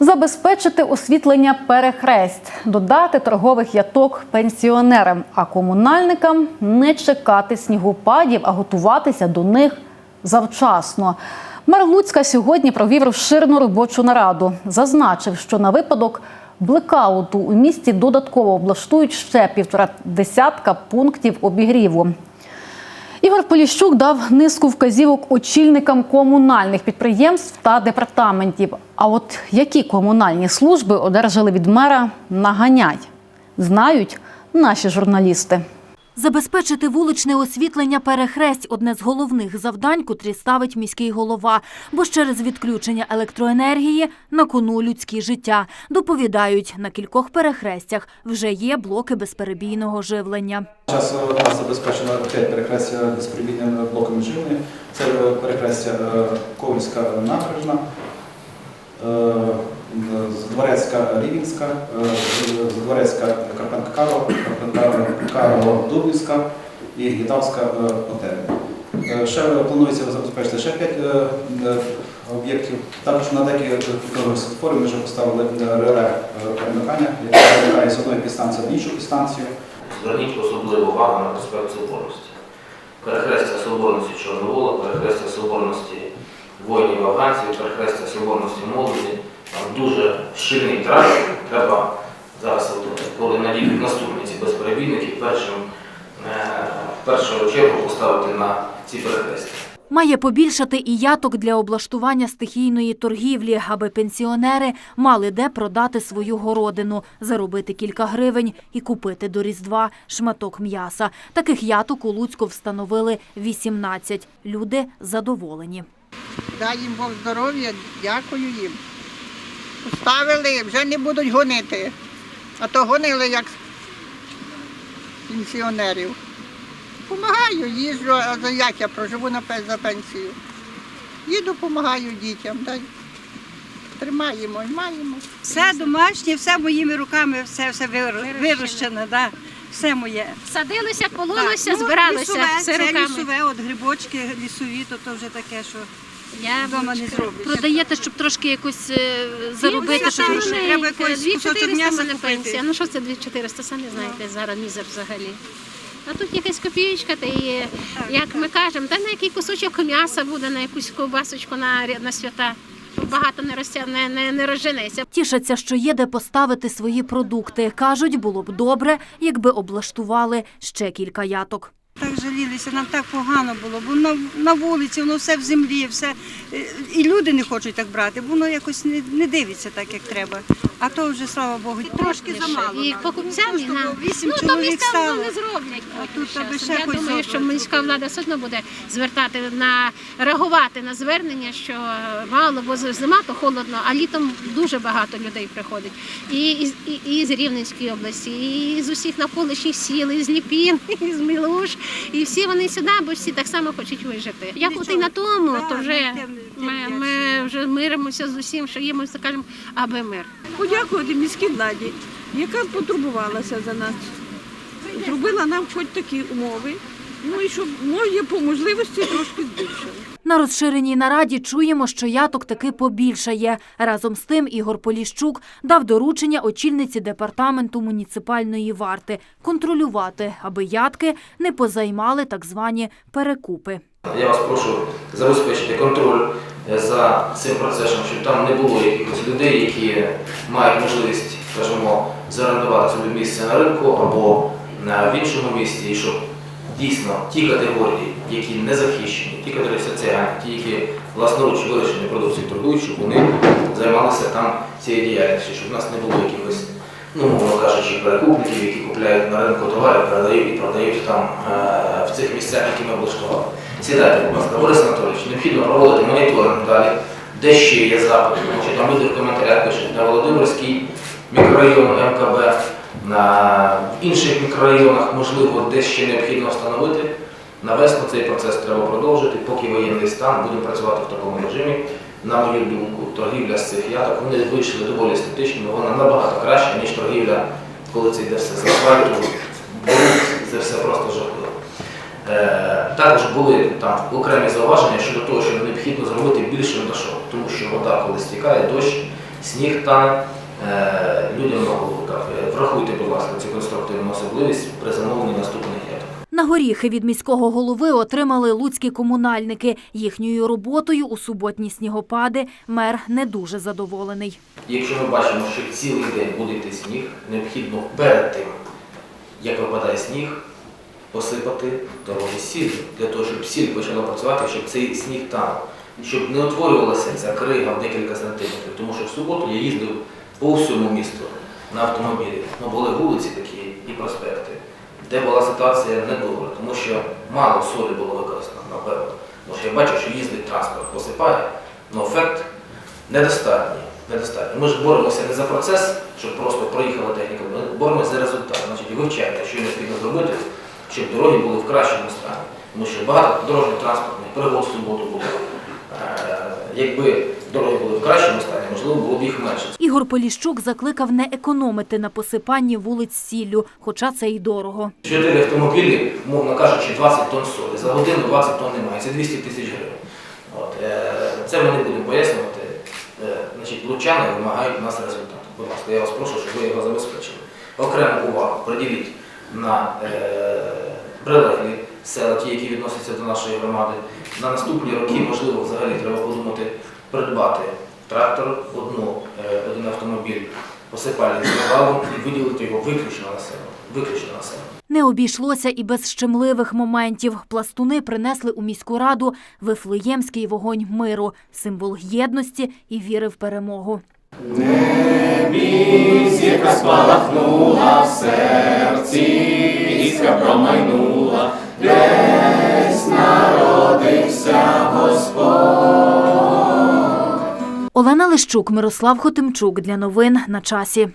Забезпечити освітлення перехресть, додати торгових яток пенсіонерам, а комунальникам не чекати снігопадів, а готуватися до них завчасно. Мер Луцька сьогодні провів розширену робочу нараду. Зазначив, що на випадок блекауту у місті додатково облаштують ще півтора десятка пунктів обігріву. Ігор Поліщук дав низку вказівок очільникам комунальних підприємств та департаментів. А от які комунальні служби одержали від мера наганять, знають наші журналісти. Забезпечити вуличне освітлення перехресть – одне з головних завдань, котрі ставить міський голова. Бо ж через відключення електроенергії на кону людські життя. Доповідають, на кількох перехрестях вже є блоки безперебійного живлення. Зараз у нас забезпечено 5 перехрестя безпровідними блоками живлення. Це е, перехрестя е, Ковальська набережна, е, Задворецька Рівінська, е, Каро, Карпенка Дубівська і Гітавська е, Е, Ще планується забезпечити ще 5 об'єктів. Також на деякі світофорів ми вже поставили е, реле е, перемикання, яке перемикає з одної підстанції в іншу підстанцію. Зверніть особливу увагу на проспект Соборності. Перехрестя Соборності Чорновола, перехрестя Соборності воїнів афганців, перехрестя Соборності молоді. Там дуже щільний трафік. Треба зараз, от, коли надійдуть наступні ці безперебійники, першим, е, в першу чергу поставити на ці перехрестя. Має побільшати і яток для облаштування стихійної торгівлі, аби пенсіонери мали де продати свою городину, заробити кілька гривень і купити до Різдва шматок м'яса. Таких яток у Луцьку встановили 18. Люди задоволені. Дай їм Бог здоров'я, дякую їм. Поставили, вже не будуть гонити. А то гонили як пенсіонерів. Помагаю, їжджу, а за як я проживу на за пенсію. Їду, допомагаю дітям. Дай. Тримаємо і маємо. Все домашнє, все моїми руками, все, все вирощено, вирощено да. Все моє. Садилося, Так, пололося, ну, збиралося лісове, все це руками. лісове, от грибочки лісові, то, то вже таке, що вдома не зробиш. Продаєте, щоб трошки якось е, заробити, Ну, щоб грошей. треба якось кусочок 2400 м'яса мене купити. пенсія. Ну що це 2400, самі знаєте, зараз мізер взагалі. А тут якась копієчка, та і, як ми кажемо, та на який кусочок м'яса буде, на якусь ковбасочку на, ря- на свята. Багато не, розся, не, не, не розженеться. Тішаться, що є де поставити свої продукти. Кажуть, було б добре, якби облаштували ще кілька яток. Так жалілися, нам так погано було, бо на, на вулиці воно все в землі, все. е, І люди не хочуть так брати, бо воно якось не, не дивиться так, як треба. А то вже, слава Богу, трошки замало. І нам. покупцям, і нам. Вісім ну, то чоловік стало. не зроблять. А тут аби ще Я хоч думаю, що міська влада все одно буде звертати на реагувати на звернення, що мало, бо зима, то холодно, а літом дуже багато людей приходить. І, і, і, і з Рівненської області, і з усіх навколишніх сіл, і з Ліпін, і з Мілуш. І всі вони сюди, бо всі так само хочуть вижити. Як от і на тому, то вже ми ми, вже миримося з усім, що є, ми скажемо, аби мир. подякувати міській владі, яка потурбувалася за нас, зробила нам хоч такі умови. Ну і щоб може по можливості трошки збільшили. На розширеній нараді чуємо, що яток таки побільшає. Разом з тим Ігор Поліщук дав доручення очільниці департаменту муніципальної варти контролювати, аби ятки не позаймали так звані перекупи. Я вас прошу забезпечити контроль е, за цим процесом, щоб там не було якихось людей, які мають можливість, скажімо, зарендувати собі місце на ринку або в іншому місці, і щоб дійсно ті категорії, які не захищені, ті категорії соціальні, ті, які власноруч вирощені продукції торгують, щоб вони займалися там цією діяльністю, щоб в нас не було якихось, ну, мовно кажучи, перекупників, які купляють на ринку товари, передають і продають там е, в цих місцях, які ми облаштували. Сідайте, будь ласка, Борис Анатолійович, необхідно проводити моніторинг далі, де ще є запити, що там люди в коментарях пишуть на Володимирський мікрорайон МКБ, на інших мікрорайонах, можливо, десь ще необхідно встановити. На весну цей процес треба продовжити, поки воєнний стан, будемо працювати в такому режимі. На мою думку, торгівля з цих яток, вони вийшли доволі естетичними, вона набагато краща, ніж торгівля, коли це йде все з асфальту, це все просто жахливо. Е, Також були там окремі зауваження щодо того, що необхідно зробити більше дошок, тому що вода, коли стікає, дощ, сніг тане, е, людям на голову. Е, врахуйте, будь ласка, цю конструктивну особливість при замовленні. На горіхи від міського голови отримали луцькі комунальники. Їхньою роботою у суботні снігопади мер не дуже задоволений. Якщо ми бачимо, що цілий день буде сніг, необхідно перед тим, як випадає сніг, посипати дороги сіллю, для того, щоб сіль почала працювати, щоб цей сніг танув, щоб не утворювалася ця крига в декілька сантиметрів. Тому що в суботу я їздив по всьому місту на автомобілі. Ну, були вулиці такі і проспекти, де була ситуація недобра, тому що мало солі було використано, напевно. Тому що я бачу, що їздить транспорт, посипає, але ефект недостатній. недостатній. Ми ж боремося не за процес, щоб просто проїхала техніка, ми боремося за результат. Значить, вивчаєте, що необхідно зробити, щоб дороги були в кращому стані. Тому що багато дорожньо-транспортних пригод в суботу було. Е, Якби дороги були в кращому стані, можливо, було б їх менше. Ігор Поліщук закликав не економити на посипанні вулиць сіллю, хоча це й дорого. Чотири автомобілі, мовно кажучи, 20 тонн солі. За годину 20 тонн немає, це 200 тисяч гривень. От, е, це ми не будемо пояснювати. Е, Значить, лучани вимагають у нас результату. Будь ласка, я вас прошу, щоб ви його забезпечили. Окрему увагу приділіть на е, прилеглі села, ті, які відносяться до нашої громади. На наступні роки, можливо, взагалі треба подумати придбати трактор, одну, е, один автомобіль посипальний з валом і виділити його виключно на село. Виключно на село. Не обійшлося і без щемливих моментів. Пластуни принесли у міську раду вифлеємський вогонь миру, символ єдності і віри в перемогу. Зірка спалахнула в серці, іскра промайнула, Олена Мирослав Хотимчук для новин на часі.